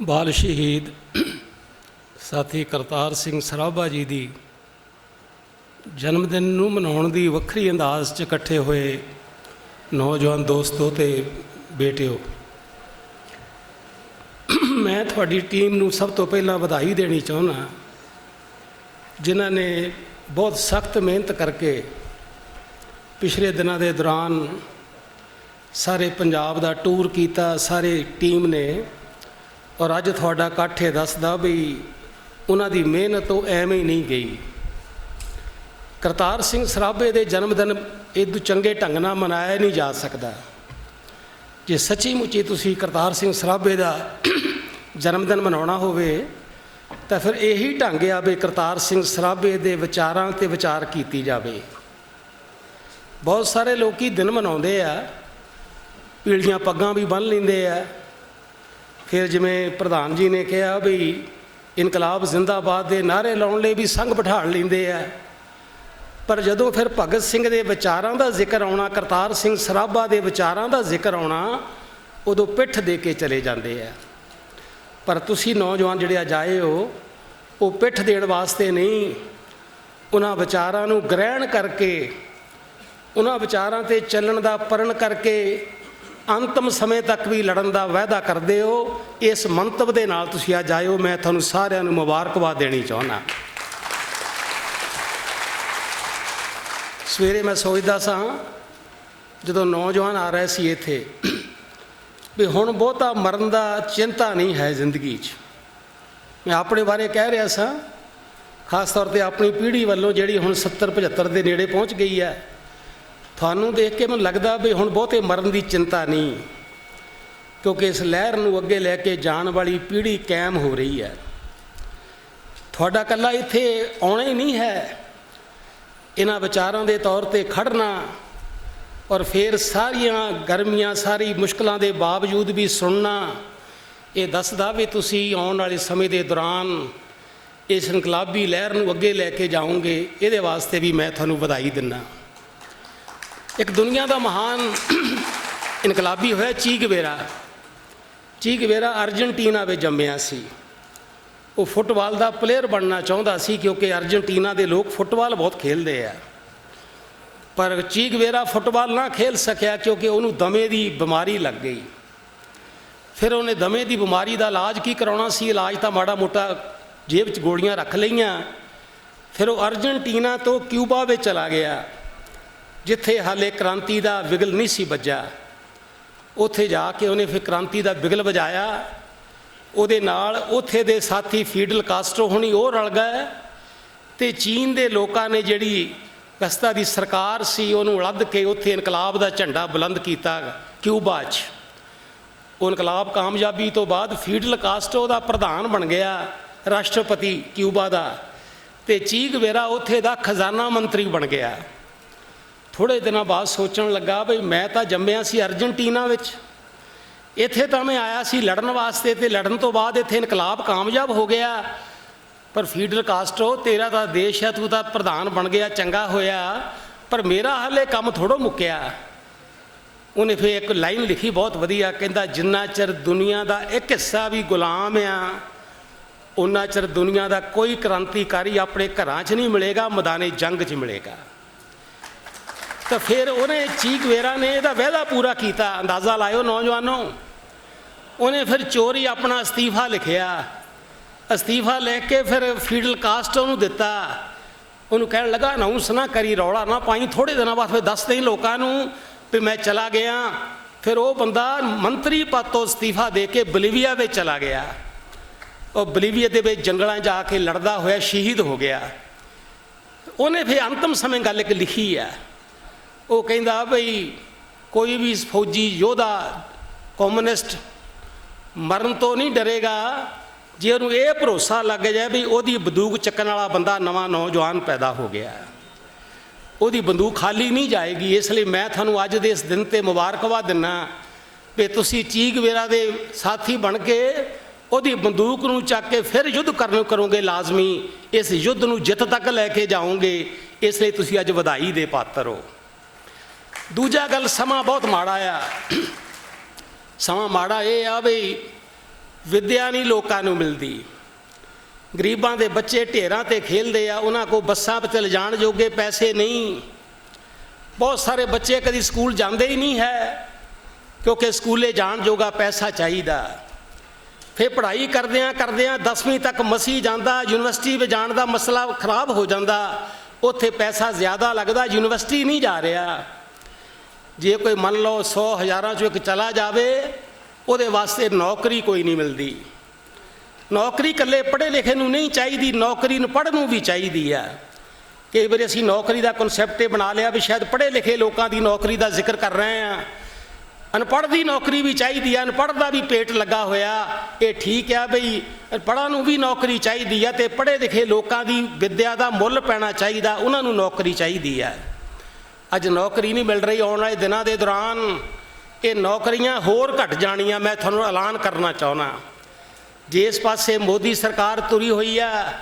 ਬਾਲ ਸ਼ਹੀਦ ਸਾਥੀ ਕਰਤਾਰ ਸਿੰਘ ਸਰਾਭਾ ਜੀ ਦੀ ਜਨਮ ਦਿਨ ਨੂੰ ਮਨਾਉਣ ਦੀ ਵੱਖਰੀ ਅੰਦਾਜ਼ 'ਚ ਇਕੱਠੇ ਹੋਏ ਨੌਜਵਾਨ ਦੋਸਤੋ ਤੇ ਬੇਟਿਓ। ਮੈਂ ਤੁਹਾਡੀ ਟੀਮ ਨੂੰ ਸਭ ਤੋਂ ਪਹਿਲਾਂ ਵਧਾਈ ਦੇਣੀ ਚਾਹੁੰਦਾ ਜਿਨ੍ਹਾਂ ਨੇ ਬਹੁਤ ਸਖਤ ਮਿਹਨਤ ਕਰਕੇ ਪਿਛਲੇ ਦਿਨਾਂ ਦੇ ਦੌਰਾਨ ਸਾਰੇ ਪੰਜਾਬ ਦਾ ਟੂਰ ਕੀਤਾ, ਸਾਰੇ ਟੀਮ ਨੇ ਔਰ ਅੱਜ ਤੁਹਾਡਾ ਇਕੱਠ ਇਹ ਦੱਸਦਾ ਵੀ ਉਹਨਾਂ ਦੀ ਮਿਹਨਤ ਉਹ ਐਵੇਂ ਹੀ ਨਹੀਂ ਗਈ। ਕਰਤਾਰ ਸਿੰਘ ਸਰਾਭੇ ਦੇ ਜਨਮ ਦਿਨ ਇਦੋਂ ਚੰਗੇ ਢੰਗ ਨਾਲ ਮਨਾਇਆ ਨਹੀਂ ਜਾ ਸਕਦਾ। ਜੇ ਸੱਚੀ ਮੁੱਚੀ ਤੁਸੀਂ ਕਰਤਾਰ ਸਿੰਘ ਸਰਾਭੇ ਦਾ ਜਨਮ ਦਿਨ ਮਨਾਉਣਾ ਹੋਵੇ, ਤਾਂ ਫਿਰ ਇਹੀ ਢੰਗ ਆ ਵੀ ਕਰਤਾਰ ਸਿੰਘ ਸਰਾਭੇ ਦੇ ਵਿਚਾਰਾਂ ਤੇ ਵਿਚਾਰ ਕੀਤੀ ਜਾਵੇ। ਬਹੁਤ ਸਾਰੇ ਲੋਕੀ ਦਿਨ ਮਨਾਉਂਦੇ ਆ ਪੀੜੀਆਂ ਪੱਗਾਂ ਵੀ ਬੰਨ ਲੈਂਦੇ ਆ ਫਿਰ ਜਿਵੇਂ ਪ੍ਰਧਾਨ ਜੀ ਨੇ ਕਿਹਾ ਵੀ ਇਨਕਲਾਬ ਜ਼ਿੰਦਾਬਾਦ ਦੇ ਨਾਰੇ ਲਾਉਣ ਲਈ ਵੀ ਸੰਗ ਬਿਠਾੜ ਲੈਂਦੇ ਆ। ਪਰ ਜਦੋਂ ਫਿਰ ਭਗਤ ਸਿੰਘ ਦੇ ਵਿਚਾਰਾਂ ਦਾ ਜ਼ਿਕਰ ਆਉਣਾ, ਕਰਤਾਰ ਸਿੰਘ ਸਰਾਭਾ ਦੇ ਵਿਚਾਰਾਂ ਦਾ ਜ਼ਿਕਰ ਆਉਣਾ, ਉਦੋਂ ਪਿੱਠ ਦੇ ਕੇ ਚਲੇ ਜਾਂਦੇ ਆ। ਪਰ ਤੁਸੀਂ ਨੌਜਵਾਨ ਜਿਹੜੇ ਅੱਜ ਆਏ ਹੋ, ਉਹ ਪਿੱਠ ਦੇਣ ਵਾਸਤੇ ਨਹੀਂ। ਉਹਨਾਂ ਵਿਚਾਰਾਂ ਨੂੰ ਗ੍ਰਹਿਣ ਕਰਕੇ, ਉਹਨਾਂ ਵਿਚਾਰਾਂ ਤੇ ਚੱਲਣ ਦਾ ਪਰਣ ਕਰਕੇ ਅੰਤਮ ਸਮੇਂ ਤੱਕ ਵੀ ਲੜਨ ਦਾ ਵਾਅਦਾ ਕਰਦੇ ਹੋ, ਇਸ ਮੰਤਵ ਦੇ ਨਾਲ ਤੁਸੀਂ ਅੱਜ ਆਇਓ ਮੈਂ ਤੁਹਾਨੂੰ ਸਾਰਿਆਂ ਨੂੰ ਮੁਬਾਰਕਬਾਦ ਦੇਣੀ ਚਾਹੁੰਦਾ। ਸਵੇਰੇ ਮੈਂ ਸੋਚਦਾ ਸਾਂ, ਜਦੋਂ ਨੌਜਵਾਨ ਆ ਰਹੇ ਸੀ ਇੱਥੇ, ਵੀ ਹੁਣ ਬਹੁਤਾ ਮਰਨ ਦਾ ਚਿੰਤਾ ਨਹੀਂ ਹੈ ਜ਼ਿੰਦਗੀ 'ਚ। ਮੈਂ ਆਪਣੇ ਬਾਰੇ ਕਹਿ ਰਿਹਾ ਸਾਂ, ਖਾਸ ਤੌਰ ਤੇ ਆਪਣੀ ਪੀੜ੍ਹੀ ਵੱਲੋਂ ਜਿਹੜੀ ਹੁਣ 70 75 ਦੇ ਨੇੜੇ ਪਹੁੰਚ ਗਈ ਹੈ ਤੁਹਾਨੂੰ ਦੇਖ ਕੇ ਮੈਨੂੰ ਲੱਗਦਾ ਵੀ ਹੁਣ ਬਹੁਤੇ ਮਰਨ ਦੀ ਚਿੰਤਾ ਨਹੀਂ, ਕਿਉਂਕਿ ਇਸ ਲਹਿਰ ਨੂੰ ਅੱਗੇ ਲੈ ਕੇ ਜਾਣ ਵਾਲੀ ਪੀੜ੍ਹੀ ਕਾਇਮ ਹੋ ਰਹੀ ਹੈ। ਤੁਹਾਡਾ ਕੱਲਾ ਇੱਥੇ ਆਉਣਾ ਹੀ ਨਹੀਂ ਹੈ। ਇਹਨਾਂ ਵਿਚਾਰਾਂ ਦੇ ਤੌਰ ਤੇ ਖੜਨਾ ਔਰ ਫਿਰ ਸਾਰੀਆਂ ਗਰਮੀਆਂ, ਸਾਰੀ ਮੁਸ਼ਕਲਾਂ ਦੇ ਬਾਵਜੂਦ ਵੀ ਸੁਣਨਾ, ਇਹ ਦੱਸਦਾ ਵੀ ਤੁਸੀਂ ਆਉਣ ਵਾਲੇ ਸਮੇਂ ਦੇ ਦੌਰਾਨ ਇਸ ਇਨਕਲਾਬੀ ਲਹਿਰ ਨੂੰ ਅੱਗੇ ਲੈ ਕੇ ਜਾਓਗੇ। ਇਹਦੇ ਵਾਸਤੇ ਵੀ ਮੈਂ ਤੁਹਾਨੂੰ ਵਧਾਈ ਦਿੰਦਾ। ਇੱਕ ਦੁਨੀਆ ਦਾ ਮਹਾਨ ਇਨਕਲਾਬੀ ਹੋਇਆ ਚੀਗਵੇਰਾ ਚੀਗਵੇਰਾ ਅਰਜਨਟੀਨਾ ਵਿੱਚ ਜੰਮਿਆ ਸੀ। ਉਹ ਫੁੱਟਬਾਲ ਦਾ ਪਲੇਅਰ ਬਣਨਾ ਚਾਹੁੰਦਾ ਸੀ ਕਿਉਂਕਿ ਅਰਜਨਟੀਨਾ ਦੇ ਲੋਕ ਫੁੱਟਬਾਲ ਬਹੁਤ ਖੇਡਦੇ ਆ। ਪਰ ਚੀਗਵੇਰਾ ਫੁੱਟਬਾਲ ਨਾ ਖੇਲ ਸਕਿਆ ਕਿਉਂਕਿ ਉਹਨੂੰ ਦਮੇ ਦੀ ਬਿਮਾਰੀ ਲੱਗ ਗਈ। ਫਿਰ ਉਹਨੇ ਦਮੇ ਦੀ ਬਿਮਾਰੀ ਦਾ ਇਲਾਜ ਕੀ ਕਰਾਉਣਾ ਸੀ? ਇਲਾਜ ਤਾਂ ਮਾੜਾ ਮੋਟਾ ਜੇਬ 'ਚ ਗੋਲੀਆਂ ਰੱਖ ਲਈਆਂ। ਫਿਰ ਉਹ ਅਰਜਨਟੀਨਾ ਤੋਂ ਕਿਊਬਾ ਵਿੱਚ ਚਲਾ ਗਿਆ। ਜਿੱਥੇ ਹਾਲੇ ਕ੍ਰਾਂਤੀ ਦਾ ਵਿਗਲ ਨਹੀਂ ਸੀ ਵੱਜਾ ਉੱਥੇ ਜਾ ਕੇ ਉਹਨੇ ਫਿਰ ਕ੍ਰਾਂਤੀ ਦਾ ਵਿਗਲ ਵਜਾਇਆ। ਉਹਦੇ ਨਾਲ ਉੱਥੇ ਦੇ ਸਾਥੀ ਫੀਡਲ ਕਾਸਟਰੋ ਹੁਣੀ ਉਹ ਰਲ ਗਏ ਤੇ ਚੀਨ ਦੇ ਲੋਕਾਂ ਨੇ ਜਿਹੜੀ ਕਸਤਾ ਦੀ ਸਰਕਾਰ ਸੀ, ਉਹਨੂੰ ਅਲੱਧ ਕੇ ਉੱਥੇ ਇਨਕਲਾਬ ਦਾ ਝੰਡਾ ਬੁਲੰਦ ਕੀਤਾ ਕਿਊਬਾ 'ਚ। ਉਹ ਇਨਕਲਾਬ ਕਾਮਯਾਬੀ ਤੋਂ ਬਾਅਦ ਫੀਡਲ ਕਾਸਟਰੋ ਦਾ ਪ੍ਰਧਾਨ ਬਣ ਗਿਆ ਰਾਸ਼ਟਰਪਤੀ ਕਿਊਬਾ ਦਾ ਤੇ ਚੀਗਵੇਰਾ ਉੱਥੇ ਦਾ ਖਜ਼ਾਨਾ ਮੰਤਰੀ ਬਣ ਗਿਆ। ਥੋੜੇ ਦਿਨਾਂ ਬਾਅਦ ਸੋਚਣ ਲੱਗਾ ਵੀ ਮੈਂ ਤਾਂ ਜੰਮਿਆ ਸੀ ਅਰਜਨਟੀਨਾ ਵਿੱਚ। ਇੱਥੇ ਤਾਂ ਮੈਂ ਆਇਆ ਸੀ ਲੜਨ ਵਾਸਤੇ ਤੇ ਲੜਨ ਤੋਂ ਬਾਅਦ ਇੱਥੇ ਇਨਕਲਾਬ ਕਾਮਯਾਬ ਹੋ ਗਿਆ। ਪਰ ਫੀਡਰ ਕਾਸਟਰੋ, ਤੇਰਾ ਤਾਂ ਦੇਸ਼ ਹੈ, ਤੂੰ ਤਾਂ ਪ੍ਰਧਾਨ ਬਣ ਗਿਆ, ਚੰਗਾ ਹੋਇਆ। ਪਰ ਮੇਰਾ ਹਾਲੇ ਕੰਮ ਥੋੜੋ ਮੁੱਕਿਆ। ਉਹਨੇ ਫਿਰ ਇੱਕ ਲਾਈਨ ਲਿਖੀ ਬਹੁਤ ਵਧੀਆ, ਕਹਿੰਦਾ, ਜਿੰਨਾ ਚਿਰ ਦੁਨੀਆ ਦਾ ਇੱਕ ਹਿੱਸਾ ਵੀ ਗੁਲਾਮ ਆ ਉਹਨਾਂ ਚਿਰ ਦੁਨੀਆ ਦਾ ਕੋਈ ਕ੍ਰਾਂਤੀਕਾਰੀ ਆਪਣੇ ਘਰਾਂ 'ਚ ਨਹੀਂ ਮਿਲੇਗਾ, ਮੈਦਾਨੇ ਜੰਗ 'ਚ ਮਿਲੇਗਾ। ਤਾਂ ਫਿਰ ਉਹਨੇ ਚੀਕ ਵੇਰਾ ਨੇ ਇਹਦਾ ਵਾਅਦਾ ਪੂਰਾ ਕੀਤਾ। ਅੰਦਾਜ਼ਾ ਲਾਇਓ ਨੌਜਵਾਨੋ। ਉਹਨੇ ਫਿਰ ਚੋਰੀ ਆਪਣਾ ਅਸਤੀਫਾ ਲਿਖਿਆ। ਅਸਤੀਫਾ ਲੈ ਕੇ ਫਿਰ ਫੀਡਲ ਕਾਸਟ ਉਹਨੂੰ ਦਿੱਤਾ। ਉਹਨੂੰ ਕਹਿਣ ਲੱਗਾ, ਅਨਾਉਂਸ ਨਾ ਕਰੀ, ਰੌਲਾ ਨਾ ਪਾਈ ਥੋੜੇ ਦਿਨਾਂ ਬਾਅਦ ਫਿਰ ਦੱਸ ਦੇਈ ਲੋਕਾਂ ਨੂੰ ਵੀ ਮੈਂ ਚਲਾ ਗਿਆ। ਫਿਰ ਉਹ ਬੰਦਾ ਮੰਤਰੀ ਪਦ ਤੋਂ ਅਸਤੀਫਾ ਦੇ ਕੇ ਬਲੀਵੀਆ ਵਿੱਚ ਚਲਾ ਗਿਆ। ਉਹ ਬਲੀਵੀਆ ਦੇ ਵਿੱਚ ਜੰਗਲਾਂ 'ਚ ਜਾ ਕੇ ਲੜਦਾ ਹੋਇਆ ਸ਼ਹੀਦ ਹੋ ਗਿਆ। ਉਹਨੇ ਫਿਰ ਅੰਤਮ ਸਮੇਂ ਗੱਲ ਇੱਕ ਲਿਖੀ ਹੈ ਉਹ ਕਹਿੰਦਾ ਬਈ ਕੋਈ ਵੀ ਫੌਜੀ ਯੋਧਾ ਕਮਿਊਨਿਸਟ ਮਰਨ ਤੋਂ ਨਹੀਂ ਡਰੇਗਾ, ਜੇ ਉਹਨੂੰ ਇਹ ਭਰੋਸਾ ਲੱਗ ਜਾਏ ਵੀ ਉਹਦੀ ਬੰਦੂਕ ਚੱਕਣ ਵਾਲਾ ਬੰਦਾ ਨਵਾਂ ਨੌਜਵਾਨ ਪੈਦਾ ਹੋ ਗਿਆ। ਉਹਦੀ ਬੰਦੂਕ ਖਾਲੀ ਨਹੀਂ ਜਾਏਗੀ, ਇਸ ਲਈ ਮੈਂ ਤੁਹਾਨੂੰ ਅੱਜ ਦੇ ਇਸ ਦਿਨ ਤੇ ਮੁਬਾਰਕਬਾਦ ਦਿੰਨਾ ਵੀ ਤੁਸੀਂ ਚੀਗਵੇਰਾ ਦੇ ਸਾਥੀ ਬਣ ਕੇ ਉਹਦੀ ਬੰਦੂਕ ਨੂੰ ਚੱਕ ਕੇ ਫਿਰ ਯੁੱਧ ਕਰਨ ਕਰੋਗੇ ਲਾਜ਼ਮੀ, ਇਸ ਯੁੱਧ ਨੂੰ ਜਿੱਤ ਤੱਕ ਲੈ ਕੇ ਜਾਓਗੇ, ਇਸ ਲਈ ਤੁਸੀਂ ਅੱਜ ਵਧਾਈ ਦੇ ਪਾਤਰ ਹੋ। ਦੂਜਾ ਗੱਲ, ਸਮਾਂ ਬਹੁਤ ਮਾੜਾ ਆ। ਸਮਾਂ ਮਾੜਾ ਇਹ ਆ ਵੀ ਵਿਦਿਆ ਨਹੀਂ ਲੋਕਾਂ ਨੂੰ ਮਿਲਦੀ। ਗਰੀਬਾਂ ਦੇ ਬੱਚੇ ਢੇਰਾਂ ਤੇ ਖੇਲਦੇ ਆ, ਉਹਨਾਂ ਕੋ ਬੱਸਾਂ 'ਤੇ ਲਿਜਾਣ ਜੋਗੇ ਪੈਸੇ ਨਹੀਂ। ਬਹੁਤ ਸਾਰੇ ਬੱਚੇ ਕਦੀ ਸਕੂਲ ਜਾਂਦੇ ਹੀ ਨਹੀਂ ਹੈ, ਕਿਉਂਕਿ ਸਕੂਲੇ ਜਾਣ ਜੋਗਾ ਪੈਸਾ ਚਾਹੀਦਾ। ਫਿਰ ਪੜ੍ਹਾਈ ਕਰਦਿਆਂ ਕਰਦਿਆਂ 10ਵੀਂ ਤੱਕ ਮਸੀ ਜਾਂਦਾ, ਯੂਨੀਵਰਸਿਟੀ ਵਿੱਚ ਜਾਣ ਦਾ ਮਸਲਾ ਖਰਾਬ ਹੋ ਜਾਂਦਾ, ਉੱਥੇ ਪੈਸਾ ਜ਼ਿਆਦਾ ਲੱਗਦਾ, ਯੂਨੀਵਰਸਿਟੀ ਨਹੀਂ ਜਾ ਰਿਹਾ। ਜੇ ਕੋਈ ਮੰਨ ਲਓ 100 ਹਜ਼ਾਰਾਂ ਚੋਂ ਇੱਕ ਚਲਾ ਜਾਵੇ, ਉਹਦੇ ਵਾਸਤੇ ਨੌਕਰੀ ਕੋਈ ਨਹੀਂ ਮਿਲਦੀ। ਨੌਕਰੀ ਇਕੱਲੇ ਪੜ੍ਹੇ ਲਿਖੇ ਨੂੰ ਨਹੀਂ ਚਾਹੀਦੀ, ਨੌਕਰੀ ਨੂੰ ਪੜ੍ਹਨ ਨੂੰ ਵੀ ਚਾਹੀਦੀ ਆ। ਕਈ ਵਾਰੀ ਅਸੀਂ ਨੌਕਰੀ ਦਾ ਕਨਸੈਪਟ ਇਹ ਬਣਾ ਲਿਆ ਵੀ ਸ਼ਾਇਦ ਪੜ੍ਹੇ ਲਿਖੇ ਲੋਕਾਂ ਦੀ ਨੌਕਰੀ ਦਾ ਜ਼ਿਕਰ ਕਰ ਰਹੇ ਆ। ਅਨਪੜ੍ਹ ਦੀ ਨੌਕਰੀ ਵੀ ਚਾਹੀਦੀ ਆ, ਅਨਪੜ੍ਹ ਦਾ ਵੀ ਪੇਟ ਲੱਗਾ ਹੋਇਆ। ਇਹ ਠੀਕ ਆ ਬਈ ਪੜ੍ਹਾਂ ਨੂੰ ਵੀ ਨੌਕਰੀ ਚਾਹੀਦੀ ਆ ਤੇ ਪੜ੍ਹੇ ਲਿਖੇ ਲੋਕਾਂ ਦੀ ਵਿੱਦਿਆ ਦਾ ਮੁੱਲ ਪੈਣਾ ਚਾਹੀਦਾ, ਉਹਨਾਂ ਨੂੰ ਨੌਕਰੀ ਚਾਹੀਦੀ ਆ। ਅੱਜ ਨੌਕਰੀ ਨਹੀਂ ਮਿਲ ਰਹੀ ਆਉਣ ਵਾਲੇ ਦਿਨਾਂ ਦੇ ਦੌਰਾਨ। ਇਹ ਨੌਕਰੀਆਂ ਹੋਰ ਘਟ ਜਾਣੀਆਂ, ਮੈਂ ਤੁਹਾਨੂੰ ਐਲਾਨ ਕਰਨਾ ਚਾਹੁੰਦਾ। ਜਿਸ ਪਾਸੇ ਮੋਦੀ ਸਰਕਾਰ ਤੁਰੀ ਹੋਈ ਆ,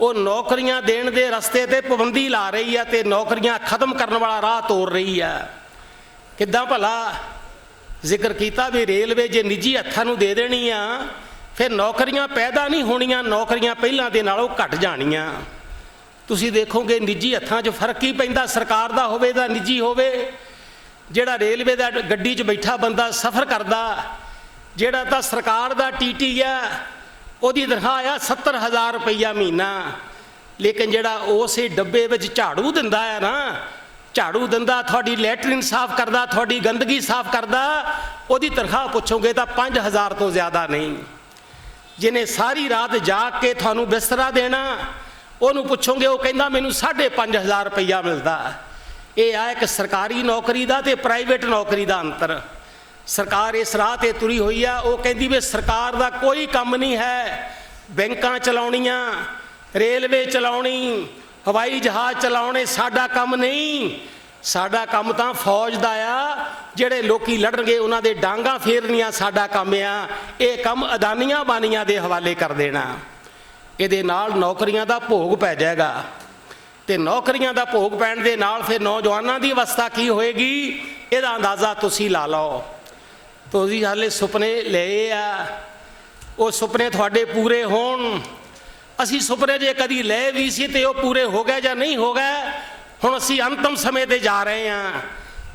ਉਹ ਨੌਕਰੀਆਂ ਦੇਣ ਦੇ ਰਸਤੇ ਤੇ ਪਾਬੰਦੀ ਲਾ ਰਹੀ ਆ ਤੇ ਨੌਕਰੀਆਂ ਖਤਮ ਕਰਨ ਵਾਲਾ ਰਾਹ ਤੋਰ ਰਹੀ ਆ। ਕਿੱਦਾਂ ਭਲਾ? ਜ਼ਿਕਰ ਕੀਤਾ ਵੀ ਰੇਲਵੇ ਜੇ ਨਿੱਜੀ ਹੱਥਾਂ ਨੂੰ ਦੇ ਦੇਣੀ ਆ, ਫਿਰ ਨੌਕਰੀਆਂ ਪੈਦਾ ਨਹੀਂ ਹੋਣੀਆਂ, ਨੌਕਰੀਆਂ ਪਹਿਲਾਂ ਦੇ ਨਾਲੋਂ ਘਟ ਜਾਣੀਆਂ। ਤੁਸੀਂ ਦੇਖੋਗੇ ਨਿੱਜੀ ਹੱਥਾਂ 'ਚ ਫ਼ਰਕ ਹੀ ਪੈਂਦਾ, ਸਰਕਾਰ ਦਾ ਹੋਵੇ ਜਾਂ ਨਿੱਜੀ ਹੋਵੇ, ਜਿਹੜਾ ਰੇਲਵੇ ਦਾ ਗੱਡੀ 'ਚ ਬੈਠਾ ਬੰਦਾ ਸਫ਼ਰ ਕਰਦਾ, ਜਿਹੜਾ ਤਾਂ ਸਰਕਾਰ ਦਾ ਟੀਟੀ ਆ, ਉਹਦੀ ਤਨਖਾਹ ਆ 70000 ਰੁਪਈਆ ਮਹੀਨਾ, ਲੇਕਿਨ ਜਿਹੜਾ ਉਸੇ ਡੱਬੇ ਵਿੱਚ ਝਾੜੂ ਦਿੰਦਾ ਆ ਨਾ, ਝਾੜੂ ਦਿੰਦਾ, ਤੁਹਾਡੀ ਲੈਟਰਿਨ ਸਾਫ਼ ਕਰਦਾ, ਤੁਹਾਡੀ ਗੰਦਗੀ ਸਾਫ਼ ਕਰਦਾ, ਉਹਦੀ ਤਨਖਾਹ ਪੁੱਛੋਗੇ ਤਾਂ 5000 ਤੋਂ ਜ਼ਿਆਦਾ ਨਹੀਂ। ਜਿਹਨੇ ਸਾਰੀ ਰਾਤ ਜਾਗ ਕੇ ਤੁਹਾਨੂੰ ਬਿਸਤਰਾ ਦੇਣਾ ਉਹਨੂੰ ਪੁੱਛੋਗੇ, ਉਹ ਕਹਿੰਦਾ, ਮੈਨੂੰ 5500 ਰੁਪਈਆ ਮਿਲਦਾ ਇਹ ਆ ਇੱਕ ਸਰਕਾਰੀ ਨੌਕਰੀ ਦਾ ਤੇ ਪ੍ਰਾਈਵੇਟ ਨੌਕਰੀ ਦਾ ਅੰਤਰ। ਸਰਕਾਰ ਇਸ ਰਾਹ ਤੇ ਤੁਰੀ ਹੋਈ ਆ। ਉਹ ਕਹਿੰਦੀ ਵੀ ਸਰਕਾਰ ਦਾ ਕੋਈ ਕੰਮ ਨਹੀਂ ਹੈ। ਬੈਂਕਾਂ ਚਲਾਉਣੀਆਂ, ਰੇਲਵੇ ਚਲਾਉਣੀ, ਹਵਾਈ ਜਹਾਜ਼ ਚਲਾਉਣੇ, ਸਾਡਾ ਕੰਮ ਨਹੀਂ। ਸਾਡਾ ਕੰਮ ਤਾਂ ਫੌਜ ਦਾ ਆ। ਜਿਹੜੇ ਲੋਕੀ ਲੜਨਗੇ, ਉਹਨਾਂ ਦੇ ਡਾਂਗਾ ਫੇਰਨੀਆਂ ਸਾਡਾ ਕੰਮ ਆ। ਇਹ ਕੰਮ ਅਦਾਨੀਆਂ ਬਾਨੀਆਂ ਦੇ ਹਵਾਲੇ ਕਰ ਦੇਣਾ। ਇਹਦੇ ਨਾਲ ਨੌਕਰੀਆਂ ਦਾ ਭੋਗ ਪੈ ਜਾਏਗਾ। ਤੇ ਨੌਕਰੀਆਂ ਦਾ ਭੋਗ ਪੈਣ ਦੇ ਨਾਲ ਫਿਰ ਨੌਜਵਾਨਾਂ ਦੀ ਅਵਸਥਾ ਕੀ ਹੋਏਗੀ? ਇਹਦਾ ਅੰਦਾਜ਼ਾ ਤੁਸੀਂ ਲਾ ਲਓ। ਤੁਸੀਂ ਹਾਲੇ ਸੁਪਨੇ ਲਏ ਆ। ਉਹ ਸੁਪਨੇ ਤੁਹਾਡੇ ਪੂਰੇ ਹੋਣ। ਅਸੀਂ ਸੁਪਨੇ ਜੇ ਕਦੀ ਲਏ ਵੀ ਸੀ ਤੇ ਉਹ ਪੂਰੇ ਹੋ ਗਏ ਜਾਂ ਨਹੀਂ ਹੋ ਗਏ, ਹੁਣ ਅਸੀਂ ਅੰਤਮ ਸਮੇਂ ਤੇ ਜਾ ਰਹੇ ਹਾਂ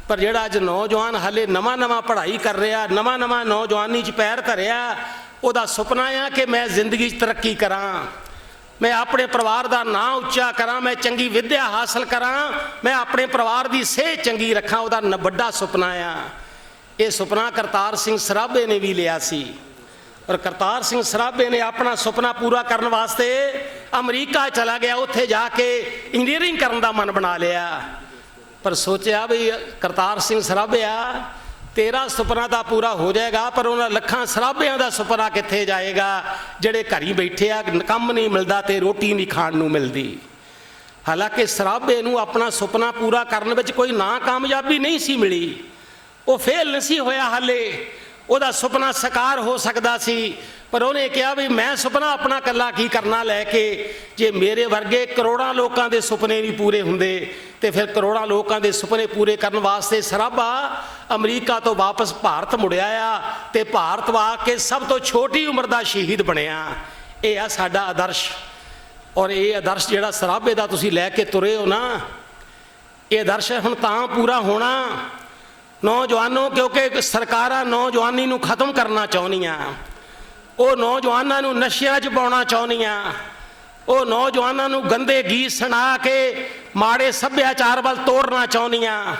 ਪਰ ਜਿਹੜਾ ਅੱਜ ਨੌਜਵਾਨ ਹਾਲੇ ਨਵਾਂ ਨਵਾਂ ਪੜ੍ਹਾਈ ਕਰ ਰਿਹਾ ਨਵਾਂ ਨਵਾਂ ਨੌਜਵਾਨੀ 'ਚ ਪੈਰ ਧਰਿਆ ਉਹਦਾ ਸੁਪਨਾ ਆ ਕਿ ਮੈਂ ਜ਼ਿੰਦਗੀ 'ਚ ਤਰੱਕੀ ਕਰਾਂ। ਮੈਂ ਆਪਣੇ ਪਰਿਵਾਰ ਦਾ ਨਾਂ ਉੱਚਾ ਕਰਾਂ, ਮੈਂ ਚੰਗੀ ਵਿੱਦਿਆ ਹਾਸਲ ਕਰਾਂ, ਮੈਂ ਆਪਣੇ ਪਰਿਵਾਰ ਦੀ ਸਿਹਤ ਚੰਗੀ ਰੱਖਾਂ, ਉਹਦਾ ਵੱਡਾ ਸੁਪਨਾ ਆ। ਇਹ ਸੁਪਨਾ ਕਰਤਾਰ ਸਿੰਘ ਸਰਾਭੇ ਨੇ ਵੀ ਲਿਆ ਸੀ। ਔਰ ਕਰਤਾਰ ਸਿੰਘ ਸਰਾਭੇ ਨੇ ਆਪਣਾ ਸੁਪਨਾ ਪੂਰਾ ਕਰਨ ਵਾਸਤੇ ਅਮਰੀਕਾ ਚਲਾ ਗਿਆ, ਉੱਥੇ ਜਾ ਕੇ ਇੰਜੀਨੀਅਰਿੰਗ ਕਰਨ ਦਾ ਮਨ ਬਣਾ ਲਿਆ। ਪਰ ਸੋਚਿਆ ਵੀ ਕਰਤਾਰ ਸਿੰਘ ਸਰਾਭੇ ਆ 13 ਸੁਪਨਾ ਤਾਂ ਪੂਰਾ ਹੋ ਜਾਏਗਾ, ਪਰ ਉਹਨਾਂ ਲੱਖਾਂ ਸਰਾਬਿਆਂ ਦਾ ਸੁਪਨਾ ਕਿੱਥੇ ਜਾਏਗਾ? ਜਿਹੜੇ ਘਰੀ ਬੈਠੇ ਆ, ਕੰਮ ਨਹੀਂ ਮਿਲਦਾ ਤੇ ਰੋਟੀ ਨਹੀਂ ਖਾਣ ਨੂੰ ਮਿਲਦੀ। ਹਾਲਾਂਕਿ ਸਰਾਬੇ ਨੂੰ ਆਪਣਾ ਸੁਪਨਾ ਪੂਰਾ ਕਰਨ ਵਿੱਚ ਕੋਈ ਨਾ ਕਾਮਯਾਬੀ ਨਹੀਂ ਸੀ ਮਿਲੀ। ਉਹ ਫੇਲ ਨਹੀਂ ਸੀ ਹੋਇਆ ਹਾਲੇ। ਉਹਦਾ ਸੁਪਨਾ ਸਾਕਾਰ ਹੋ ਸਕਦਾ ਸੀ। ਪਰ ਉਹਨੇ ਕਿਹਾ ਵੀ ਮੈਂ ਸੁਪਨਾ ਆਪਣਾ ਕੱਲਾ ਕੀ ਕਰਨਾ ਲੈ ਕੇ? ਜੇ ਮੇਰੇ ਵਰਗੇ ਕਰੋੜਾਂ ਲੋਕਾਂ ਦੇ ਸੁਪਨੇ ਨਹੀਂ ਪੂਰੇ ਹੁੰਦੇ, ਤੇ ਫਿਰ ਕਰੋੜਾਂ ਲੋਕਾਂ ਦੇ ਸੁਪਨੇ ਪੂਰੇ ਕਰਨ ਵਾਸਤੇ ਸਰਾਭਾ ਅਮਰੀਕਾ ਤੋਂ ਵਾਪਸ ਭਾਰਤ ਮੁੜਿਆ ਆ ਤੇ ਭਾਰਤ ਵਾ ਕੇ ਸਭ ਤੋਂ ਛੋਟੀ ਉਮਰ ਦਾ ਸ਼ਹੀਦ ਬਣਿਆ। ਇਹ ਆ ਸਾਡਾ ਆਦਰਸ਼। ਔਰ ਇਹ ਆਦਰਸ਼ ਜਿਹੜਾ ਸਰਾਭੇ ਦਾ ਤੁਸੀਂ ਲੈ ਕੇ ਤੁਰੇ ਹੋ ਨਾ, ਇਹ ਆਦਰਸ਼ ਹੁਣ ਤਾਂ ਪੂਰਾ ਹੋਣਾ। ਨੌਜਵਾਨੋ, ਕਿਉਂਕਿ ਸਰਕਾਰਾਂ ਨੌਜਵਾਨੀ ਨੂੰ ਖਤਮ ਕਰਨਾ ਚਾਹੁੰਦੀਆਂ। ਉਹ ਨੌਜਵਾਨਾਂ ਨੂੰ ਨਸ਼ਿਆਂ 'ਚ ਪਾਉਣਾ ਚਾਹੁੰਦੀਆਂ। ਉਹ ਨੌਜਵਾਨਾਂ ਨੂੰ ਗੰਦੇ ਗੀਤ ਸੁਣਾ ਕੇ ਮਾੜੇ ਸੱਭਿਆਚਾਰ ਵੱਲ ਤੋਰਨਾ ਚਾਹੁੰਦੀਆਂ।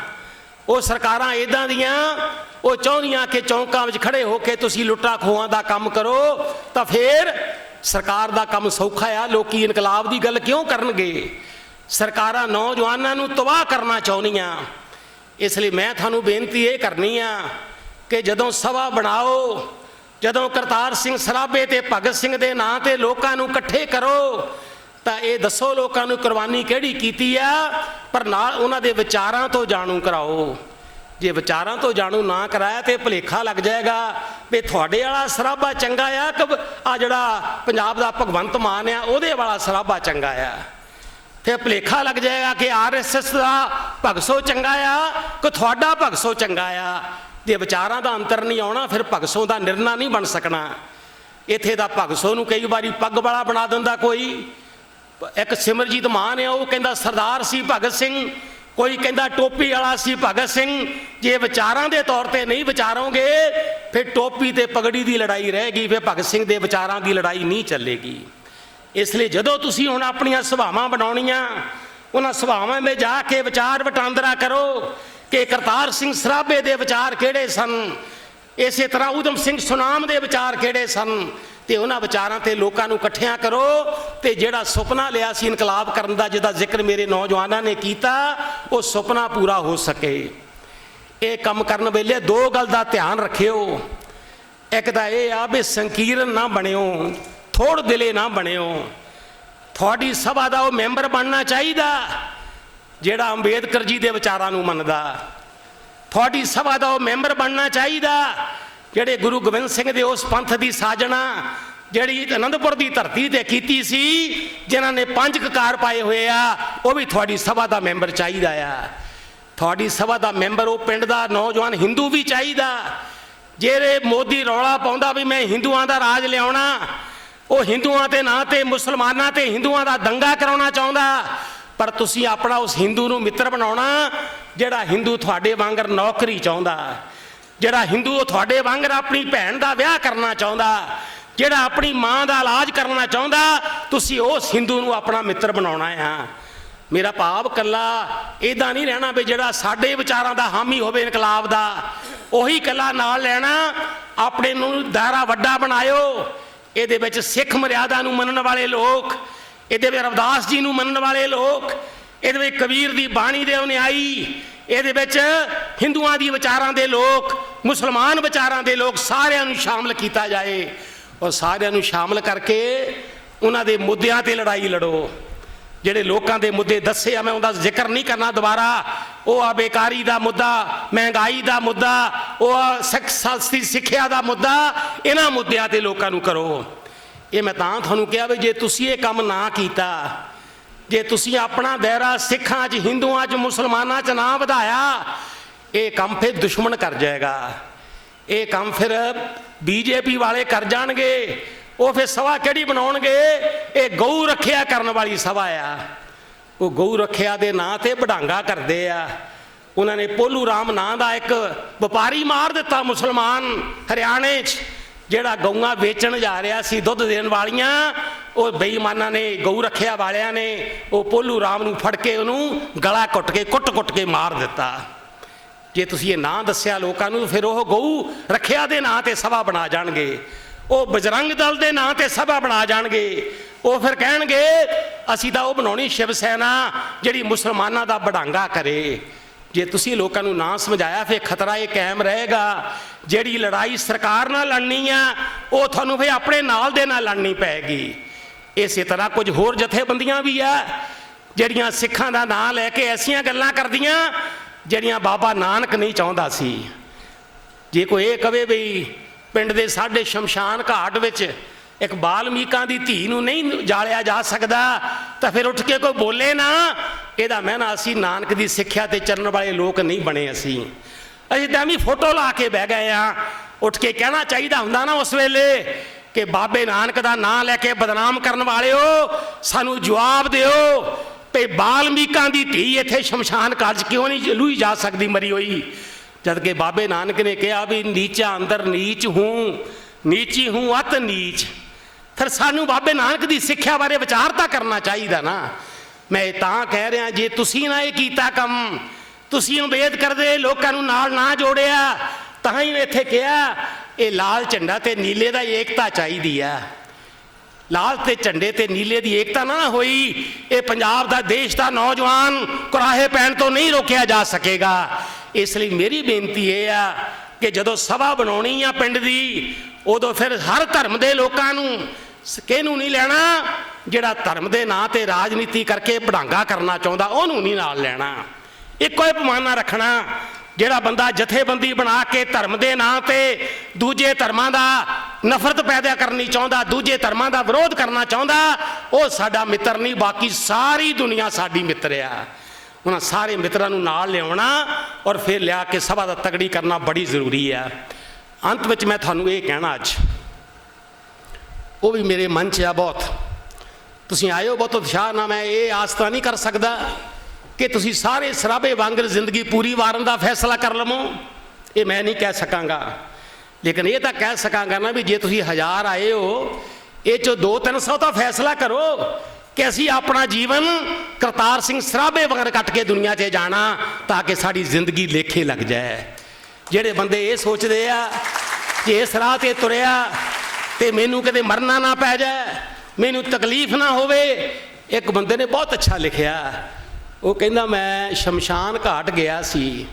ਉਹ ਸਰਕਾਰਾਂ ਇਦਾਂ ਦੀਆਂ, ਉਹ ਚਾਹੁੰਦੀਆਂ ਕਿ ਚੌਂਕਾਂ ਵਿੱਚ ਖੜੇ ਹੋ ਕੇ ਤੁਸੀਂ ਲੁੱਟਾ ਖੋਹਾਂ ਦਾ ਕੰਮ ਕਰੋ, ਤਾਂ ਫੇਰ ਸਰਕਾਰ ਦਾ ਕੰਮ ਸੌਖਾ ਆ, ਲੋਕੀ ਇਨਕਲਾਬ ਦੀ ਗੱਲ ਕਿਉਂ ਕਰਨਗੇ? ਸਰਕਾਰਾਂ ਨੌਜਵਾਨਾਂ ਨੂੰ ਤਬਾਹ ਕਰਨਾ ਚਾਹੁੰਦੀਆਂ। ਇਸ ਲਈ ਮੈਂ ਤੁਹਾਨੂੰ ਬੇਨਤੀ ਇਹ ਕਰਨੀ ਆ ਕਿ ਜਦੋਂ ਸਭਾ ਬਣਾਓ ਜਦੋਂ ਕਰਤਾਰ ਸਿੰਘ ਸਰਾਭੇ ਤੇ ਭਗਤ ਸਿੰਘ ਦੇ ਨਾਂ ਤੇ ਲੋਕਾਂ ਨੂੰ ਇਕੱਠੇ ਕਰੋ, ਤਾਂ ਇਹ ਦੱਸੋ ਲੋਕਾਂ ਨੂੰ ਕੁਰਬਾਨੀ ਕਿਹੜੀ ਕੀਤੀ ਆ? ਪਰ ਨਾਲ ਉਹਨਾਂ ਦੇ ਵਿਚਾਰਾਂ ਤੋਂ ਜਾਣੂ ਕਰਾਓ। ਜੇ ਵਿਚਾਰਾਂ ਤੋਂ ਜਾਣੂ ਨਾ ਕਰਾਇਆ ਤੇ ਭੁਲੇਖਾ ਲੱਗ ਜਾਏਗਾ ਵੀ ਤੁਹਾਡੇ ਵਾਲਾ ਸਰਾਭਾ ਚੰਗਾ ਆ ਕਿ ਆ ਜਿਹੜਾ ਪੰਜਾਬ ਦਾ ਭਗਵੰਤ ਮਾਨ ਆ, ਉਹਦੇ ਵਾਲਾ ਸਰਾਭਾ ਚੰਗਾ ਆ। ਫਿਰ ਭੁਲੇਖਾ ਲੱਗ ਜਾਏਗਾ ਕਿ ਆਰਐਸਐਸ ਦਾ ਭਗਸੋ ਚੰਗਾ ਆ, ਕਿ ਤੁਹਾਡਾ ਭਗਸੋ ਚੰਗਾ ਆ। ਜੇ ਵਿਚਾਰਾਂ ਦਾ ਅੰਤਰ ਨਹੀਂ ਆਉਣਾ, ਫਿਰ ਭਗਸੋ ਦਾ ਨਿਰਣਾ ਨਹੀਂ ਬਣ ਸਕਣਾ। ਇੱਥੇ ਦਾ ਭਗਤ ਨੂੰ ਕਈ ਵਾਰੀ ਪੱਗ ਵਾਲਾ ਬਣਾ ਦਿੰਦਾ ਕੋਈ। ਇੱਕ ਸਿਮਰਜੀਤ ਮਾਨ ਹੈ ਉਹ ਕਹਿੰਦਾ, ਸਰਦਾਰ ਸੀ ਭਗਤ ਸਿੰਘ। ਕੋਈ ਕਹਿੰਦਾ, ਟੋਪੀ ਵਾਲਾ ਸੀ ਭਗਤ ਸਿੰਘ। ਜੇ ਵਿਚਾਰਾਂ ਦੇ ਤੌਰ ਤੇ ਨਹੀਂ ਵਿਚਾਰੋਗੇ, ਫਿਰ ਟੋਪੀ ਤੇ ਪਗੜੀ ਦੀ ਲੜਾਈ ਰਹੇਗੀ ਫਿਰ ਭਗਤ ਸਿੰਘ ਦੇ ਵਿਚਾਰਾਂ ਦੀ ਲੜਾਈ ਨਹੀਂ ਚੱਲੇਗੀ। ਇਸ ਲਈ ਜਦੋਂ ਤੁਸੀਂ ਹੁਣ ਆਪਣੀਆਂ ਸੁਭਾਵਾਂ ਬਣਾਉਣੀਆਂ, ਉਹਨਾਂ ਸੁਭਾਵਾਂ ਵਿੱਚ ਜਾ ਕੇ ਵਿਚਾਰ ਵਟਾਂਦਰਾ ਕਰੋ। ਕਿ ਕਰਤਾਰ ਸਿੰਘ ਸਰਾਭੇ ਦੇ ਵਿਚਾਰ ਕਿਹੜੇ ਸਨ? ਇਸੇ ਤਰ੍ਹਾਂ ਉਦਮ ਸਿੰਘ ਸੁਨਾਮ ਦੇ ਵਿਚਾਰ ਕਿਹੜੇ ਸਨ? ਤੇ ਉਹਨਾਂ ਵਿਚਾਰਾਂ ਤੇ ਲੋਕਾਂ ਨੂੰ ਇਕੱਠਿਆਂ ਕਰੋ ਤੇ ਜਿਹੜਾ ਸੁਪਨਾ ਲਿਆ ਸੀ ਇਨਕਲਾਬ ਕਰਨ ਦਾ, ਜਿਹਦਾ ਜ਼ਿਕਰ ਮੇਰੇ ਨੌਜਵਾਨਾਂ ਨੇ ਕੀਤਾ, ਉਹ ਸੁਪਨਾ ਪੂਰਾ ਹੋ ਸਕੇ। ਇਹ ਕੰਮ ਕਰਨ ਵੇਲੇ ਦੋ ਗੱਲ ਦਾ ਧਿਆਨ ਰੱਖਿਓ। ਇੱਕ ਤਾਂ ਇਹ ਆ ਵੀ ਸੰਕੀਰਨ ਨਾ ਬਣਿਓ ਥੋੜ ਦਿਲੇ ਨਾ ਬਣਿਓ। ਤੁਹਾਡੀ ਸਭਾ ਦਾ ਉਹ ਮੈਂਬਰ ਬਣਨਾ ਚਾਹੀਦਾ। ਜਿਹੜਾ ਅੰਬੇਦਕਰ ਜੀ ਦੇ ਵਿਚਾਰਾਂ ਨੂੰ ਮੰਨਦਾ। ਤੁਹਾਡੀ ਸਭਾ ਦਾ ਉਹ ਮੈਂਬਰ ਬਣਨਾ ਚਾਹੀਦਾ, ਜਿਹੜੇ ਗੁਰੂ ਗੋਬਿੰਦ ਸਿੰਘ ਦੇ ਉਸ ਪੰਥ ਦੀ ਸਾਜਣਾ, ਜਿਹੜੀ ਅਨੰਦਪੁਰ ਦੀ ਧਰਤੀ ਤੇ ਕੀਤੀ ਸੀ, ਜਿਨ੍ਹਾਂ ਨੇ ਪੰਜ ਕਕਾਰ ਪਾਏ ਹੋਏ ਆ, ਉਹ ਵੀ ਤੁਹਾਡੀ ਸਭਾ ਦਾ ਮੈਂਬਰ ਚਾਹੀਦਾ ਆ। ਤੁਹਾਡੀ ਸਭਾ ਦਾ ਮੈਂਬਰ ਉਹ ਪਿੰਡ ਦਾ ਨੌਜਵਾਨ ਹਿੰਦੂ ਵੀ ਚਾਹੀਦਾ। ਜਿਹੜੇ ਮੋਦੀ ਰੌਲਾ ਪਾਉਂਦਾ ਵੀ ਮੈਂ ਹਿੰਦੂਆਂ ਦਾ ਰਾਜ ਲਿਆਉਣਾ, ਉਹ ਹਿੰਦੂਆਂ ਤੇ ਨਾਂ ਤੇ ਮੁਸਲਮਾਨਾਂ ਤੇ ਹਿੰਦੂਆਂ ਦਾ ਦੰਗਾ ਕਰਾਉਣਾ ਚਾਹੁੰਦਾ ਪਰ ਤੁਸੀਂ ਆਪਣਾ ਉਸ ਹਿੰਦੂ ਨੂੰ ਮਿੱਤਰ ਬਣਾਉਣਾ ਜਿਹੜਾ ਹਿੰਦੂ ਤੁਹਾਡੇ ਵਾਂਗਰ ਨੌਕਰੀ ਚਾਹੁੰਦਾ, ਜਿਹੜਾ ਹਿੰਦੂ ਉਹ ਤੁਹਾਡੇ ਵਾਂਗਰ ਆਪਣੀ ਭੈਣ ਦਾ ਵਿਆਹ ਕਰਨਾ ਚਾਹੁੰਦਾ, ਜਿਹੜਾ ਆਪਣੀ ਮਾਂ ਦਾ ਇਲਾਜ ਕਰਨਾ ਚਾਹੁੰਦਾ, ਤੁਸੀਂ ਉਸ ਹਿੰਦੂ ਨੂੰ ਆਪਣਾ ਮਿੱਤਰ ਬਣਾਉਣਾ ਆ। ਮੇਰਾ ਭਾਵ ਕੱਲਾ ਇਦਾਂ ਨਹੀਂ ਰਹਿਣਾ ਵੀ ਜਿਹੜਾ ਸਾਡੇ ਵਿਚਾਰਾਂ ਦਾ ਹਾਮੀ ਹੋਵੇ ਇਨਕਲਾਬ ਦਾ, ਉਹੀ ਕੱਲਾ ਨਾਲ ਲੈਣਾ ਆਪਣੇ ਨੂੰ ਦਾਇਰਾ ਵੱਡਾ ਬਣਾਇਓ, ਇਹਦੇ ਵਿੱਚ ਸਿੱਖ ਮਰਿਆਦਾ ਨੂੰ ਮੰਨਣ ਵਾਲੇ ਲੋਕ ਇਹਦੇ ਵਿੱਚ ਰਵਦਾਸ ਜੀ ਨੂੰ ਮੰਨਣ ਵਾਲੇ ਲੋਕ, ਇਹਦੇ ਵਿੱਚ ਕਬੀਰ ਦੀ ਬਾਣੀ ਦੇ ਅਨੁਯਾਈ, ਇਹਦੇ ਵਿੱਚ ਹਿੰਦੂਆਂ ਦੀ ਵਿਚਾਰਾਂ ਦੇ ਲੋਕ, ਮੁਸਲਮਾਨ ਵਿਚਾਰਾਂ ਦੇ ਲੋਕ ਸਾਰਿਆਂ ਨੂੰ ਸ਼ਾਮਲ ਕੀਤਾ ਜਾਏ। ਔਰ ਸਾਰਿਆਂ ਨੂੰ ਸ਼ਾਮਲ ਕਰਕੇ ਉਹਨਾਂ ਦੇ ਮੁੱਦਿਆਂ ਤੇ ਲੜਾਈ ਲੜੋ। ਜਿਹੜੇ ਲੋਕਾਂ ਦੇ ਮੁੱਦੇ ਦੱਸੇ ਆ, ਮੈਂ ਉਹਦਾ ਜ਼ਿਕਰ ਨਹੀਂ ਕਰਨਾ ਦੁਬਾਰਾ। ਉਹ ਆ ਬੇਕਾਰੀ ਦਾ ਮੁੱਦਾ, ਮਹਿੰਗਾਈ ਦਾ ਮੁੱਦਾ, ਉਹ ਆ ਸਿੱਖਿਆ ਦਾ ਮੁੱਦਾ, ਇਹਨਾਂ ਮੁੱਦਿਆਂ ਤੇ ਲੋਕਾਂ ਨੂੰ ਕਰੋ। ਇਹ ਮੈਂ ਤਾਂ ਤੁਹਾਨੂੰ ਕਿਹਾ ਵੀ ਜੇ ਤੁਸੀਂ ਇਹ ਕੰਮ ਨਾ ਕੀਤਾ, ਜੇ ਤੁਸੀਂ ਆਪਣਾ ਦਾਇਰਾ ਸਿੱਖਾਂ 'ਚ, ਹਿੰਦੂਆਂ 'ਚ, ਮੁਸਲਮਾਨਾਂ 'ਚ ਨਾ ਵਧਾਇਆ, ਇਹ ਕੰਮ ਫਿਰ ਦੁਸ਼ਮਣ ਕਰ ਜਾਏਗਾ। ਇਹ ਕੰਮ ਫਿਰ ਬੀਜੇਪੀ ਵਾਲੇ ਕਰ ਜਾਣਗੇ, ਉਹ ਫਿਰ ਸਭਾ ਕਿਹੜੀ ਬਣਾਉਣਗੇ? ਇਹ ਗਊ ਰੱਖਿਆ ਕਰਨ ਵਾਲੀ ਸਭਾ ਆ। ਉਹ ਗਊ ਰੱਖਿਆ ਦੇ ਨਾਂ ਤੇ ਵਡਾਂਗਾ ਕਰਦੇ ਆ। ਉਹਨਾਂ ਨੇ ਪੋਲੂ ਰਾਮ ਨਾਂ ਦਾ ਇੱਕ ਵਪਾਰੀ ਮਾਰ ਦਿੱਤਾ ਮੁਸਲਮਾਨ ਹਰਿਆਣੇ 'ਚ। ਜਿਹੜਾ ਗਊਆਂ ਵੇਚਣ ਜਾ ਰਿਹਾ ਸੀ, ਦੁੱਧ ਦੇਣ ਵਾਲੀਆਂ, ਉਹ ਬੇਈਮਾਨਾਂ ਨੇ ਗਊ ਰੱਖਿਆ ਵਾਲਿਆਂ ਨੇ, ਉਹ ਪੋਲੂ ਰਾਮ ਨੂੰ ਫੜ ਕੇ ਉਹਨੂੰ ਗਲਾ ਕੁੱਟ ਕੇ ਕੁੱਟ-ਕੁੱਟ ਕੇ ਮਾਰ ਦਿੱਤਾ। ਜੇ ਤੁਸੀਂ ਇਹ ਨਾਂ ਦੱਸਿਆ ਲੋਕਾਂ ਨੂੰ, ਫਿਰ ਉਹ ਗਊ ਰੱਖਿਆ ਦੇ ਨਾਂ ਤੇ ਸਭਾ ਬਣਾ ਜਾਣਗੇ। ਉਹ ਬਜਰੰਗ ਦਲ ਦੇ ਨਾਂ ਤੇ ਸਭਾ ਬਣਾ ਜਾਣਗੇ। ਉਹ ਫਿਰ ਕਹਿਣਗੇ, ਅਸੀਂ ਤਾਂ ਉਹ ਬਣਾਉਣੀ ਸ਼ਿਵ ਸੈਨਾ ਜਿਹੜੀ ਮੁਸਲਮਾਨਾਂ ਦਾ ਬੜਾਂਗਾ ਕਰੇ। ਜੇ ਤੁਸੀਂ ਲੋਕਾਂ ਨੂੰ ਨਾ ਸਮਝਾਇਆ, ਫਿਰ ਖਤਰਾ ਇਹ ਕਾਇਮ ਰਹੇਗਾ। ਜਿਹੜੀ ਲੜਾਈ ਸਰਕਾਰ ਨਾਲ ਲੜਨੀ ਆ, ਉਹ ਤੁਹਾਨੂੰ ਫਿਰ ਆਪਣੇ ਨਾਲ ਦੇ ਨਾਲ ਲੜਨੀ ਪਏਗੀ। ਇਸੇ ਤਰ੍ਹਾਂ ਕੁਝ ਹੋਰ ਜਥੇਬੰਦੀਆਂ ਵੀ ਆ, ਜਿਹੜੀਆਂ ਸਿੱਖਾਂ ਦਾ ਨਾਂ ਲੈ ਕੇ ਐਸੀਆਂ ਗੱਲਾਂ ਕਰਦੀਆਂ, ਜਿਹੜੀਆਂ ਬਾਬਾ ਨਾਨਕ ਨਹੀਂ ਚਾਹੁੰਦਾ ਸੀ। ਜੇ ਕੋਈ ਇਹ ਕਵੇ ਬਈ ਪਿੰਡ ਦੇ ਸਾਡੇ ਸ਼ਮਸ਼ਾਨ ਘਾਟ ਵਿੱਚ ਇੱਕ ਬਾਲਮੀਕਾਂ ਦੀ ਧੀ ਨੂੰ ਨਹੀਂ ਜਾਲਿਆ ਜਾ ਸਕਦਾ, ਤਾਂ ਫਿਰ ਉੱਠ ਕੇ ਕੋਈ ਬੋਲੇ ਨਾ ਇਹਦਾ ਮਹਿਨਾ ਅਸੀਂ ਨਾਨਕ ਦੀ ਸਿੱਖਿਆ ਤੇ ਚੱਲਣ ਵਾਲੇ ਲੋਕ ਨਹੀਂ ਬਣੇ ਅਸੀਂ। ਅਸੀਂ ਤਾਂ ਵੀ ਫੋਟੋ ਲਾ ਕੇ ਬਹਿ ਗਏ ਆ। ਉੱਠ ਕੇ ਕਹਿਣਾ ਚਾਹੀਦਾ ਹੁੰਦਾ ਨਾ ਉਸ ਵੇਲੇ ਕਿ ਬਾਬੇ ਨਾਨਕ ਦਾ ਨਾਂ ਲੈ ਕੇ ਬਦਨਾਮ ਕਰਨ ਵਾਲਿਓ, ਸਾਨੂੰ ਜਵਾਬ ਦਿਓ ਤੇ ਬਾਲਮੀਕਾਂ ਦੀ ਧੀ ਇੱਥੇ ਸ਼ਮਸ਼ਾਨ ਘਾਟ ਕਿਉਂ ਨਹੀਂ ਲੂਈ ਜਾ ਸਕਦੀ ਮਰੀ ਹੋਈ? ਜਦ ਕਿ ਬਾਬੇ ਨਾਨਕ ਨੇ ਕਿਹਾ ਵੀ ਨੀਚਾ ਅੰਦਰ ਨੀਚ ਹੂੰ, ਨੀਚੀ ਹੂੰ ਅਤ ਨੀਚ। ਫਿਰ ਸਾਨੂੰ ਬਾਬੇ ਨਾਨਕ ਦੀ ਸਿੱਖਿਆ ਬਾਰੇ ਵਿਚਾਰ ਤਾਂ ਕਰਨਾ ਚਾਹੀਦਾ ਨਾ। ਮੈਂ ਇਹ ਤਾਂ ਕਹਿ ਰਿਹਾ, ਜੇ ਤੁਸੀਂ ਨਾ ਇਹ ਕੀਤਾ ਕੰਮ, ਤੁਸੀਂ ਅੰਬੇਦਕਰ ਕਰਦੇ ਲੋਕਾਂ ਨੂੰ ਨਾਲ ਨਾ ਜੋੜਿਆ, ਤਾਂ ਹੀ ਇੱਥੇ ਕਿਹਾ, ਇਹ ਲਾਲ ਝੰਡਾ ਤੇ ਨੀਲੇ ਦਾ ਏਕਤਾ ਚਾਹੀਦੀ ਆ। ਲਾਲ ਤੇ ਝੰਡੇ ਤੇ ਨੀਲੇ ਦੀ ਏਕਤਾ ਨਾ ਹੋਈ, ਇਹ ਪੰਜਾਬ ਦਾ ਦੇਸ਼ ਦਾ ਨੌਜਵਾਨ ਕੁਰਾਹੇ ਪੈਣ ਤੋਂ ਨਹੀਂ ਰੋਕਿਆ ਜਾ ਸਕੇਗਾ। ਇਸ ਲਈ ਮੇਰੀ ਬੇਨਤੀ ਇਹ ਆ ਕਿ ਜਦੋਂ ਸਭਾ ਬਣਾਉਣੀ ਆ ਪਿੰਡ ਦੀ, ਉਦੋਂ ਫਿਰ ਹਰ ਧਰਮ ਦੇ ਲੋਕਾਂ ਨੂੰ ਕਿਹਨੂੰ ਨਹੀਂ ਲੈਣਾ, ਜਿਹੜਾ ਧਰਮ ਦੇ ਨਾਂ ਤੇ ਰਾਜਨੀਤੀ ਕਰਕੇ ਬੜਾਂਗਾ ਕਰਨਾ ਚਾਹੁੰਦਾ, ਉਹਨੂੰ ਨਹੀਂ ਨਾਲ ਲੈਣਾ। ਇੱਕੋ ਹੀ ਪੈਮਾਨਾ ਰੱਖਣਾ, ਜਿਹੜਾ ਬੰਦਾ ਜਥੇਬੰਦੀ ਬਣਾ ਕੇ ਧਰਮ ਦੇ ਨਾਂ ਤੇ ਦੂਜੇ ਧਰਮਾਂ ਦਾ ਨਫ਼ਰਤ ਪੈਦਾ ਕਰਨੀ ਚਾਹੁੰਦਾ, ਦੂਜੇ ਧਰਮਾਂ ਦਾ ਵਿਰੋਧ ਕਰਨਾ ਚਾਹੁੰਦਾ, ਉਹ ਸਾਡਾ ਮਿੱਤਰ ਨਹੀਂ, ਬਾਕੀ ਸਾਰੀ ਦੁਨੀਆ ਸਾਡੀ ਮਿੱਤਰ ਆ। ਉਹਨਾਂ ਸਾਰੇ ਮਿੱਤਰਾਂ ਨੂੰ ਨਾਲ ਲਿਆਉਣਾ ਔਰ ਫਿਰ ਲਿਆ ਕੇ ਸਭਾ ਦਾ ਤਗੜੀ ਕਰਨਾ ਬੜੀ ਜ਼ਰੂਰੀ ਆ। ਅੰਤ ਵਿੱਚ ਮੈਂ ਤੁਹਾਨੂੰ ਇਹ ਕਹਿਣਾ ਅੱਜ ਉਹ ਵੀ ਮੇਰੇ ਮਨ 'ਚ ਆ ਬਹੁਤ। ਤੁਸੀਂ ਆਇਓ ਬਹੁਤ ਉਤਸ਼ਾਹ ਨਾਲ, ਮੈਂ ਇਹ ਆਸ ਤਾਂ ਨਹੀਂ ਕਰ ਸਕਦਾ ਕਿ ਤੁਸੀਂ ਸਾਰੇ ਸਰਾਬੇ ਵਾਂਗਰ ਜ਼ਿੰਦਗੀ ਪੂਰੀ ਵਾਰਨ ਦਾ ਫੈਸਲਾ ਕਰ ਲਵੋ। ਇਹ ਮੈਂ ਨਹੀਂ ਕਹਿ ਸਕਾਂਗਾ। ਲੇਕਿਨ ਇਹ ਤਾਂ ਕਹਿ ਸਕਾਂਗਾ ਨਾ ਵੀ ਜੇ ਤੁਸੀਂ ਹਜ਼ਾਰ ਆਏ ਹੋ, ਇਹ ਚੋਂ 2-300 ਤਾਂ ਫੈਸਲਾ ਕਰੋ ਕਿ ਅਸੀਂ ਆਪਣਾ ਜੀਵਨ ਕਰਤਾਰ ਸਿੰਘ ਸਰਾਬੇ ਵਾਂਗਰ ਕੱਟ ਕੇ ਦੁਨੀਆ 'ਤੇ ਜਾਣਾ ਤਾਂ ਕਿ ਸਾਡੀ ਜ਼ਿੰਦਗੀ ਲੇਖੇ ਲੱਗ ਜਾਏ। ਜਿਹੜੇ ਬੰਦੇ ਇਹ ਸੋਚਦੇ ਆ ਕਿ ਇਸ ਰਾਹ ਤੇ ਤੁਰਿਆ ਤੇ ਮੈਨੂੰ ਕਦੇ ਮਰਨਾ ਨਾ ਪੈ ਜਾਏ। ਮੈਨੂੰ ਤਕਲੀਫ ਨਾ ਹੋਵੇ। ਇੱਕ ਬੰਦੇ ਨੇ ਬਹੁਤ ਅੱਛਾ ਲਿਖਿਆ। ਉਹ ਕਹਿੰਦਾ, ਮੈਂ ਸ਼ਮਸ਼ਾਨ ਘਾਟ ਗਿਆ ਸੀ।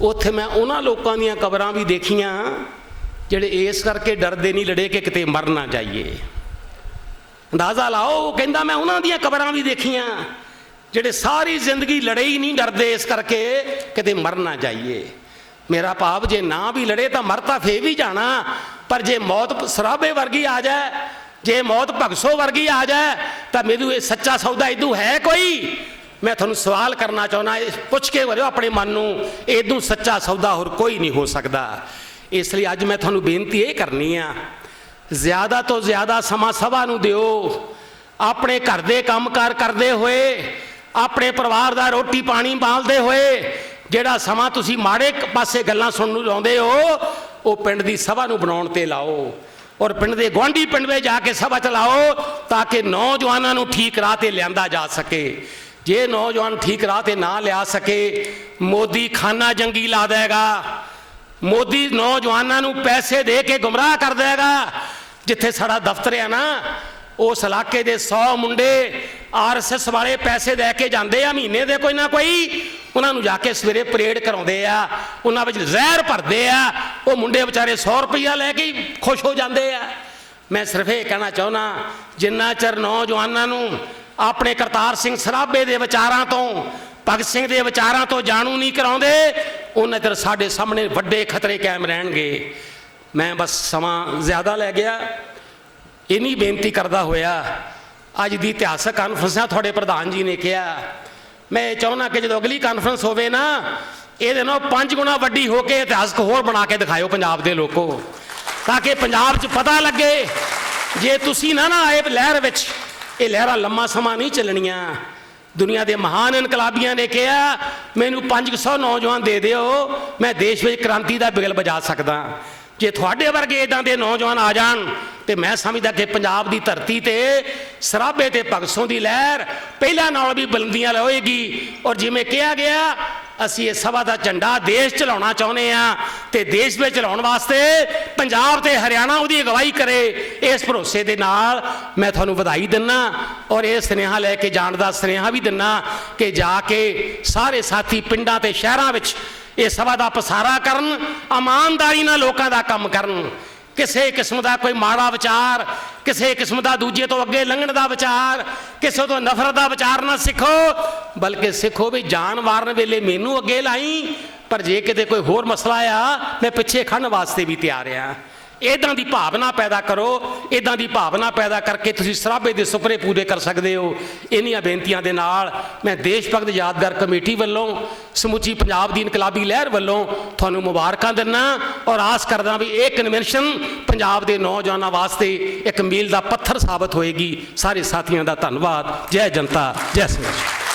ਉੱਥੇ ਮੈਂ ਉਹਨਾਂ ਲੋਕਾਂ ਦੀਆਂ ਕਬਰਾਂ ਵੀ ਦੇਖੀਆਂ, ਜਿਹੜੇ ਇਸ ਕਰਕੇ ਡਰਦੇ ਨਹੀਂ ਲੜੇ ਕਿ ਕਿਤੇ ਮਰ ਨਾ ਜਾਈਏ। ਅੰਦਾਜ਼ਾ ਲਾਓ, ਉਹ ਕਹਿੰਦਾ, ਮੈਂ ਉਹਨਾਂ ਦੀਆਂ ਕਬਰਾਂ ਵੀ ਦੇਖੀਆਂ, ਜਿਹੜੇ ਸਾਰੀ ਜ਼ਿੰਦਗੀ ਲੜੇ ਹੀ ਨਹੀਂ ਡਰਦੇ ਇਸ ਕਰਕੇ ਕਿਤੇ ਮਰ ਨਾ ਜਾਈਏ। ਮੇਰਾ ਭਾਵ ਜੇ ਨਾ ਵੀ ਲੜੇ ਤਾਂ ਮਰ ਤਾਂ ਫੇਰ ਵੀ ਜਾਣਾ। ਪਰ ਜੇ ਮੌਤ ਸਰਾਬੇ ਵਰਗੀ ਆ ਜਾਏ, ਜੇ ਮੌਤ ਭਗਸੋ ਵਰਗੀ ਆ ਜਾਏ, ਤਾਂ ਮੈਨੂੰ ਇਹ ਸੱਚਾ ਸੌਦਾ ਇਦੂ ਹੈ ਕੋਈ? ਮੈਂ ਤੁਹਾਨੂੰ ਸਵਾਲ ਕਰਨਾ ਚਾਹੁੰਦਾ ਪੁੱਛ ਕੇ ਵਰਿਓ ਆਪਣੇ ਮਨ ਨੂੰ ਇਦੋਂ ਸੱਚਾ ਸੌਦਾ ਹੋਰ ਕੋਈ ਨਹੀਂ ਹੋ ਸਕਦਾ। ਇਸ ਲਈ ਅੱਜ ਮੈਂ ਤੁਹਾਨੂੰ ਬੇਨਤੀ ਇਹ ਕਰਨੀ ਆ, ਜ਼ਿਆਦਾ ਤੋਂ ਜ਼ਿਆਦਾ ਸਮਾਂ ਸਭਾ ਨੂੰ ਦਿਓ, ਆਪਣੇ ਘਰ ਦੇ ਕੰਮਕਾਰ ਕਰਦੇ ਹੋਏ, ਆਪਣੇ ਪਰਿਵਾਰ ਦਾ ਰੋਟੀ ਪਾਣੀ ਪਾਲਦੇ ਹੋਏ, ਜਿਹੜਾ ਸਮਾਂ ਤੁਸੀਂ ਮਾੜੇ ਪਾਸੇ ਗੱਲਾਂ ਸੁਣਨ ਨੂੰ ਲਾਉਂਦੇ ਹੋ ਉਹ ਪਿੰਡ ਦੀ ਸਭਾ ਨੂੰ ਬਣਾਉਣ ਤੇ ਲਾਓ ਔਰ ਪਿੰਡ ਦੇ ਗੁਆਂਢੀ ਪਿੰਡ ਵਿੱਚ ਜਾ ਕੇ ਸਭਾ ਚਲਾਓ ਤਾਂ ਕਿ ਨੌਜਵਾਨਾਂ ਨੂੰ ਠੀਕ ਰਾਹ ਤੇ ਲਿਆਂਦਾ ਜਾ ਸਕੇ। ਜੇ ਨੌਜਵਾਨ ਠੀਕ ਰਾਹ ਤੇ ਨਾ ਲਿਆ ਸਕੇ, ਮੋਦੀ ਖਾਨਾ ਜੰਗੀ ਲਾ ਦੇਗਾ ਮੋਦੀ ਨੌਜਵਾਨਾਂ ਨੂੰ ਪੈਸੇ ਦੇ ਕੇ ਗੁੰਮਰਾਹ ਕਰ ਦੇਗਾ ਜਿੱਥੇ ਸਾਡਾ ਦਫ਼ਤਰ ਹੈ ਨਾ, ਉਸ ਇਲਾਕੇ ਦੇ 100 ਮੁੰਡੇ ਆਰਐਸਐਸ ਵਾਲੇ ਪੈਸੇ ਲੈ ਕੇ ਜਾਂਦੇ ਆ, ਮਹੀਨੇ ਦੇ ਕੋਈ ਨਾ ਕੋਈ, ਉਹਨਾਂ ਨੂੰ ਜਾ ਕੇ ਸਵੇਰੇ ਪਰੇਡ ਕਰਾਉਂਦੇ ਆ, ਉਹਨਾਂ ਵਿੱਚ ਜ਼ਹਿਰ ਭਰਦੇ ਆ, ਉਹ ਮੁੰਡੇ ਵਿਚਾਰੇ 100 ਰੁਪਈਆ ਲੈ ਕੇ ਖੁਸ਼ ਹੋ ਜਾਂਦੇ ਆ। ਮੈਂ ਸਿਰਫ ਇਹ ਕਹਿਣਾ ਚਾਹੁੰਦਾ, ਜਿੰਨਾ ਚਿਰ ਨੌਜਵਾਨਾਂ ਨੂੰ ਆਪਣੇ ਕਰਤਾਰ ਸਿੰਘ ਸਰਾਭੇ ਦੇ ਵਿਚਾਰਾਂ ਤੋਂ, ਭਗਤ ਸਿੰਘ ਦੇ ਵਿਚਾਰਾਂ ਤੋਂ ਜਾਣੂ ਨਹੀਂ ਕਰਾਉਂਦੇ, ਉਹਨਾਂ ਚਿਰ ਸਾਡੇ ਸਾਹਮਣੇ ਵੱਡੇ ਖਤਰੇ ਕਾਇਮ ਰਹਿਣਗੇ। ਮੈਂ ਬਸ ਸਮਾਂ ਜ਼ਿਆਦਾ ਲੈ ਗਿਆ। ਇਨੀ ਬੇਨਤੀ ਕਰਦਾ ਹੋਇਆ ਅੱਜ ਦੀ ਇਤਿਹਾਸਕ ਕਾਨਫਰੰਸ ਆ, ਤੁਹਾਡੇ ਪ੍ਰਧਾਨ ਜੀ ਨੇ ਕਿਹਾ। ਮੈਂ ਇਹ ਚਾਹੁੰਦਾ ਕਿ ਜਦੋਂ ਅਗਲੀ ਕਾਨਫਰੰਸ ਹੋਵੇ ਨਾ, ਇਹਦੇ ਨਾਲ ਪੰਜ ਗੁਣਾ ਵੱਡੀ ਹੋ ਕੇ ਇਤਿਹਾਸਕ ਹੋਰ ਬਣਾ ਕੇ ਦਿਖਾਇਓ ਪੰਜਾਬ ਦੇ ਲੋਕੋ। ਤਾਂ ਕਿ ਪੰਜਾਬ 'ਚ ਪਤਾ ਲੱਗੇ ਜੇ ਤੁਸੀਂ ਨਾ ਨਾ ਆਏ ਲਹਿਰ ਵਿੱਚ, ਇਹ ਲਹਿਰਾਂ ਲੰਮਾ ਸਮਾਂ ਨਹੀਂ ਚੱਲਣੀਆਂ। ਦੁਨੀਆ ਦੇ ਮਹਾਨ ਇਨਕਲਾਬੀਆਂ ਨੇ ਕਿਹਾ, ਮੈਨੂੰ 500 ਨੌਜਵਾਨ ਦੇ ਦਿਓ, ਮੈਂ ਦੇਸ਼ ਵਿੱਚ ਕ੍ਰਾਂਤੀ ਦਾ ਬਿਗਲ ਵਜਾ ਸਕਦਾ। ਜੇ ਤੁਹਾਡੇ ਵਰਗੇ ਇਦਾਂ ਦੇ ਨੌਜਵਾਨ ਆ ਜਾਣ ਤੇ ਮੈਂ ਸਮਝਦਾ ਕਿ ਪੰਜਾਬ ਦੀ ਧਰਤੀ ਤੇ ਸਰਾਬੇ ਤੇ ਭਗਸੋਂ ਦੀ ਲਹਿਰ ਪਹਿਲਾਂ ਨਾਲ ਵੀ ਬੁਲੰਦੀਆਂ ਹੋਏਗੀ ਔਰ ਜਿਵੇਂ ਕਿਹਾ ਗਿਆ, ਅਸੀਂ ਇਹ ਸਭਾ ਦਾ ਝੰਡਾ ਦੇਸ਼ ਚਲਾਉਣਾ ਚਾਹੁੰਦੇ ਆ ਤੇ ਦੇਸ਼ ਵਿੱਚ ਚਲਾਉਣ ਵਾਸਤੇ ਪੰਜਾਬ ਤੇ ਹਰਿਆਣਾ ਉਹਦੀ ਅਗਵਾਈ ਕਰੇ, ਇਸ ਭਰੋਸੇ ਦੇ ਨਾਲ ਮੈਂ ਤੁਹਾਨੂੰ ਵਧਾਈ ਦਿੰਨਾ ਔਰ ਇਹ ਸੁਨੇਹਾ ਲੈ ਕੇ ਜਾਣ ਦਾ ਸੁਨੇਹਾ ਵੀ ਦਿੰਨਾ ਕਿ ਜਾ ਕੇ ਸਾਰੇ ਸਾਥੀ ਪਿੰਡਾਂ ਤੇ ਸ਼ਹਿਰਾਂ ਵਿੱਚ ਇਹ ਸਭਾ ਦਾ ਪਸਾਰਾ ਕਰਨ, ਇਮਾਨਦਾਰੀ ਨਾਲ ਲੋਕਾਂ ਦਾ ਕੰਮ ਕਰਨ। ਕਿਸੇ ਕਿਸਮ ਦਾ ਕੋਈ ਮਾੜਾ ਵਿਚਾਰ, ਕਿਸੇ ਕਿਸਮ ਦਾ ਦੂਜੇ ਤੋਂ ਅੱਗੇ ਲੰਘਣ ਦਾ ਵਿਚਾਰ, ਕਿਸੇ ਤੋਂ ਨਫ਼ਰਤ ਦਾ ਵਿਚਾਰ ਨਾ ਸਿੱਖੋ, ਬਲਕਿ ਸਿੱਖੋ ਵੀ ਜਾਨ ਮਾਰਨ ਵੇਲੇ ਮੈਨੂੰ ਅੱਗੇ ਲਾਈ, ਪਰ ਜੇ ਕਿਤੇ ਕੋਈ ਹੋਰ ਮਸਲਾ ਆ, ਮੈਂ ਪਿੱਛੇ ਖੜਨ ਵਾਸਤੇ ਵੀ ਤਿਆਰ ਆ। ਇਦਾਂ ਦੀ ਭਾਵਨਾ ਪੈਦਾ ਕਰੋ ਇਦਾਂ ਦੀ ਭਾਵਨਾ ਪੈਦਾ ਕਰਕੇ ਤੁਸੀਂ ਸਰਾਭੇ ਦੇ ਸੁਪਨੇ ਪੂਰੇ ਕਰ ਸਕਦੇ ਹੋ। ਇਨੀਆਂ ਬੇਨਤੀਆਂ ਦੇ ਨਾਲ ਮੈਂ ਦੇਸ਼ ਭਗਤ ਯਾਦਗਾਰ ਕਮੇਟੀ ਵੱਲੋਂ, ਸਮੁੱਚੀ ਪੰਜਾਬ ਦੀ ਇਨਕਲਾਬੀ ਲਹਿਰ ਵੱਲੋਂ ਤੁਹਾਨੂੰ ਮੁਬਾਰਕਾਂ ਦਿੰਦਾ ਔਰ ਆਸ ਕਰਦਾ ਵੀ ਇਹ ਕਨਵੈਨਸ਼ਨ ਪੰਜਾਬ ਦੇ ਨੌਜਵਾਨਾਂ ਵਾਸਤੇ ਇੱਕ ਮੀਲ ਦਾ ਪੱਥਰ ਸਾਬਤ ਹੋਏਗੀ। ਸਾਰੇ ਸਾਥੀਆਂ ਦਾ ਧੰਨਵਾਦ। ਜੈ ਜਨਤਾ, ਜੈ ਸੰਘਰਸ਼